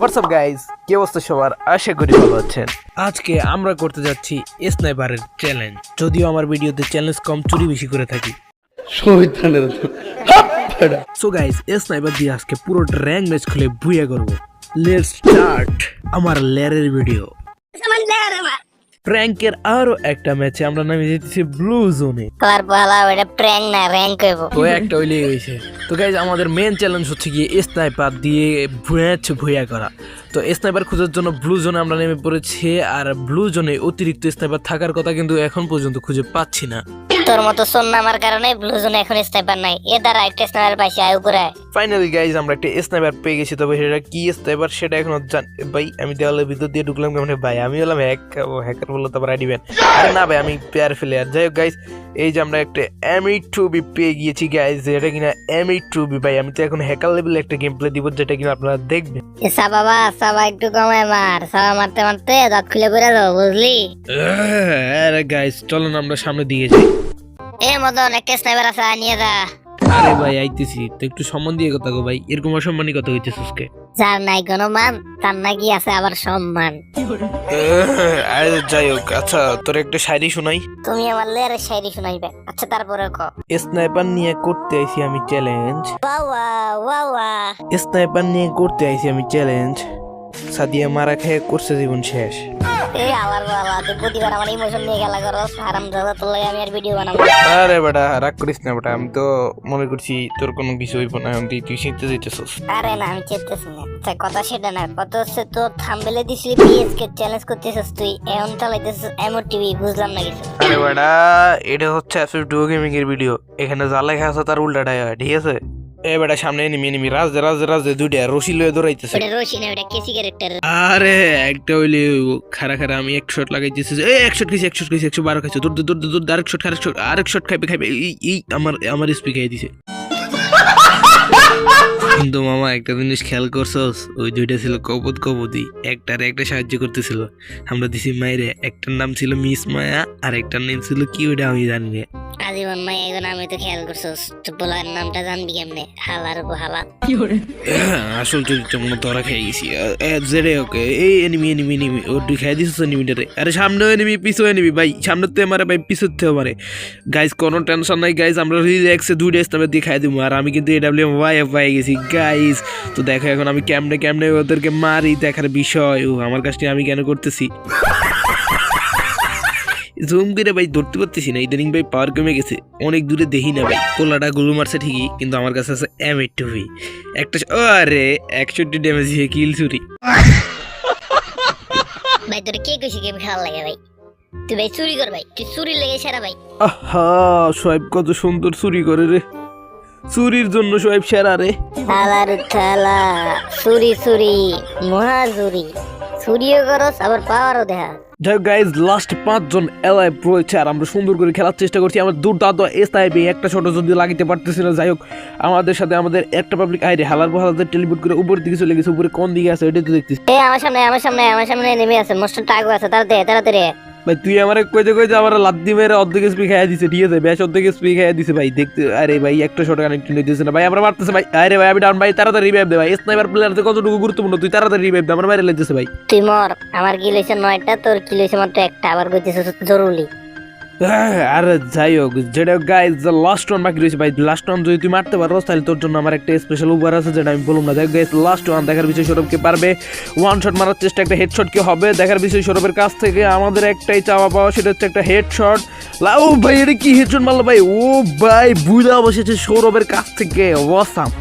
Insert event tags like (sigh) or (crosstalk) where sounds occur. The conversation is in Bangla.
হোয়াটসঅ্যাপ গাইজ কি অবস্থা সবার? আশা করি ভালো আছেন। আজকে আমরা করতে যাচ্ছি স্নাইপারের চ্যালেঞ্জ যদিও আমার ভিডিওতে চ্যালেঞ্জ কম চুরি বেশি করে থাকি। সো গাইজ স্নাইপার দিয়ে আজকে পুরো র্যাঙ্ক ম্যাচ খুলে ভুয়ে করব। লেটস স্টার্ট আমার লেয়ারের ভিডিও প্র্যাঙ্কের আরও একটা ম্যাচে আমরা নামে যেতেছি ব্লু জোনে তোর বলা ওটা প্র্যাঙ্ক না র্যাঙ্ক হইব তো একটা হইলেই হয়েছে তো গাইজ আমাদের মেন চ্যালেঞ্জ হচ্ছে গিয়ে স্নাইপার দিয়ে ম্যাচ ভুয়া করা। তো স্নাইপার খোঁজার জন্য ব্লু জোনে আমরা নেমে পড়েছি আর ব্লু জোনে অতিরিক্ত স্নাইপার থাকার কথা কিন্তু এখন পর্যন্ত খুঁজে পাচ্ছি না। তোর মতো শোন নামার কারণে ব্লু জোনে এখন স্নাইপার নাই। এ দ্বারা একটা স্নাইপার পাইছে আয় উপরে আয়। ফাইনালি গাইজ আমরা একটা স্নাইপার পেয়ে গেছি। তবে সেটা কি স্নাইপার সেটা এখনও জান ভাই আমি দেওয়ালের ভিতর দিয়ে ঢুকলাম কেমন? ভাই আমি হলাম হ্যাক হ্যাকার বলল তারপর আইডি ব্যান। আরে না ভাই আমি প্লেয়ার ফেলে আর যাই হোক গাইজ এই যে আমরা একটা এমই টু বি পেয়ে গিয়েছি গাইজ যেটা কিনা এমই টু বি ভাই আমি তো এখন হ্যাকার লেভেলে একটা গেম প্লে দিব যেটা কিনা আপনারা দেখবেন। এ সাবাবা সাবা একটু কমায় মার। সাবা মারতে মারতে দাঁত খুলে পড়ে যাব বুঝলি? আরে গাইজ চলুন আমরা সামনে দিয়ে যাই। এ মদন একটা স্নাইপার আছে নিয়ে যা। আরে ভাই আইতেছি। তো একটু সম্মান দিয়ে কথা গো ভাই। এরকম অসম্মানই কথা হইতেছিস কে যার নাই কোনো মান তার নাকি আছে আবার সম্মান। (laughs) আরে যাই হোক আচ্ছা তোর একটু শায়রি শোনাই। তুমি আমার লেয়ারের শায়রি শুনাইবে। আচ্ছা তারপরে ক স্নাইপার নিয়ে করতে আইছি আমি চ্যালেঞ্জ ওয়াওয়া ওয়াওয়া স্নাইপার নিয়ে করতে আইছি আমি চ্যালেঞ্জ সাদিয়া মারা খেয়ে করছে জীবন শেষ। আলার তুই প্রতিবার আমার ইমোশন নিয়ে খেলা করস হারাম দাদা তোর লাগে আমি আর ভিডিও বানাবো আরে বেটা রাগ করিস না বেটা আমি তো মনে করছি তোর কোনো কিছু হইব না এখন তুই আরে না আমি না। আচ্ছা কথা সেটা না কত হচ্ছে তোর থাম্বেলে দিছিলি পিএসকে চ্যালেঞ্জ করতেছিস তুই এখন চালাইতেছিস টিভি বুঝলাম না কিছু। আরে বেটা এটা হচ্ছে এফএফ ডুও গেমিং এর ভিডিও এখানে যা লেখা আছে তার উল্টাটাই হয় ঠিক আছে? এ বেটা সামনে এনিমি এনিমি রাজ রাজ রাজ দুইটা রশি লয়ে দৌড়াইতেছে ওটা রশি না ওটা কেসি ক্যারেক্টার আরে একটা হইলে খারা খারা আমি এক শট লাগাইতেছি। এই এক শট খাইছি এক শট খাইছি একশো বারো খাইছি। দূর দূর দূর দূর আরেক শট আরেক শট আরেক শট খাইবে খাইবে। এই এই আমার আমার স্পি খাই দিছে। কিন্তু মামা একটা জিনিস খেয়াল করছস? ওই দুইটা ছিল কপত কপতি একটারে একটা সাহায্য করতেছিল। আমরা দিছি মাইরে একটার নাম ছিল মিস মায়া আর একটার নাম ছিল কি ওইটা আমি জানি না। আজীবন আমি তো খেয়াল নামটা জানবি কেমনে? হালার উপর হালা। আসল চরিত্র মনে ধরা খেয়ে গেছি। জেরে ওকে, এই এনিমি এনিমি এনিমি ও তুই খেয়ে দিছিস এনিমিটারে আরে সামনেও এনিমি পিছু এনিমি ভাই সামনে তো ভাই, পিছুর থেকে মারে। গাইজ কোনো টেনশন নাই গাইজ আমরা রিল্যাক্সে দুইটা স্টামে দিয়ে দিব। আর আমি কিন্তু এডাব্লিউ ওয়াই এফ পাই গেছি গাইজ তো দেখো এখন আমি কেমনে কেমনে ওদেরকে মারি, দেখার বিষয়। ও আমার কাজটি আমি কেন করতেছি? জুম করে ভাই ধরতে পারতেছি না। ইদানিং ভাই পাওয়ার কমে গেছে। অনেক দূরে দেখি না ভাই। কোলাটা গুলু মারছে ঠিকই কিন্তু আমার কাছে আছে এম এইট টুভি একটা আরে একষট্টি ড্যামেজ দিয়ে কিল চুরি। ভাই তোর কে কইছি গেম খেলা লাগে ভাই? তুই ভাই চুরি কর ভাই তুই চুরি লেগে সেরা ভাই। আহা সোয়েব কত সুন্দর চুরি করে রে। চুরির জন্য সোয়েব সেরা রে। হালার থালা চুরি চুরি মহা চুরি। চুরিও করস আবার পাওয়ারও দেখা যাই গাইজ লাস্ট পাঁচজন এলাই রয়েছে আর আমরা সুন্দর করে খেলার চেষ্টা করছি। আমার দুর্দান্ত এস একটা ছোট যদি লাগিতে পারতেছি না যাই হোক আমাদের সাথে আমাদের একটা পাবলিক আইরে হালার টেলিপুট করে উপরের দিকে চলে গেছে উপরে কোন দিকে আছে এটাই তো দেখতেছি। আমার সামনে আমার সামনে আমার সামনে নেমে আছে মোস্ট টাগো আছে তাড়াতাড়ি তাড়াতাড়ি। ভাই, তুই আমার কইতে কইতে আমার লাদ্দি মেরে অর্ধেক স্পি খাইয়া দিছে, ঠিক আছে? বেশ অর্ধেক স্পি খাইয়া দিছে ভাই, দেখতে, আরে ভাই, একটা শট কানেক্ট দিছে না। ভাই, আমরা মারতেছে ভাই। আরে ভাই, আমি ডাউন ভাই, তাড়াতাড়ি রিভাইভ দে ভাই। স্নাইপার প্লেয়ার তো কতটুকু গুরুত্বপূর্ণ? তুই তাড়াতাড়ি রিভাইভ দে, আমার মারে লাগতেছে ভাই। তুই মর, আমার কি হইছে নয়টা, তোর কি হইছে মাত্র একটা, আবার কইতেছিস জরুরি। আরে যাই হোক, যেটা গাইজ লাস্ট ওয়ান বাকি রয়েছে ভাই। লাস্ট ওয়ান যদি তুই মারতে পারো, তাহলে তোর জন্য আমার একটা স্পেশাল উপহার আছে, যেটা আমি বললাম না। দেখ গাইজ লাস্ট ওয়ান দেখার বিষয় সৌরভকে পারবে। ওয়ান শট মারার চেষ্টা একটা হেডশট কি হবে। দেখার বিষয় সৌরভের কাছ থেকে আমাদের একটাই চাওয়া পাওয়া, সেটা হচ্ছে একটা হেডশট ও ভাই, এটা কি হেডশট মারলো ভাই? ও ভাই, বুঝা বসেছে সৌরভের কাছ থেকে। ওয়াসাম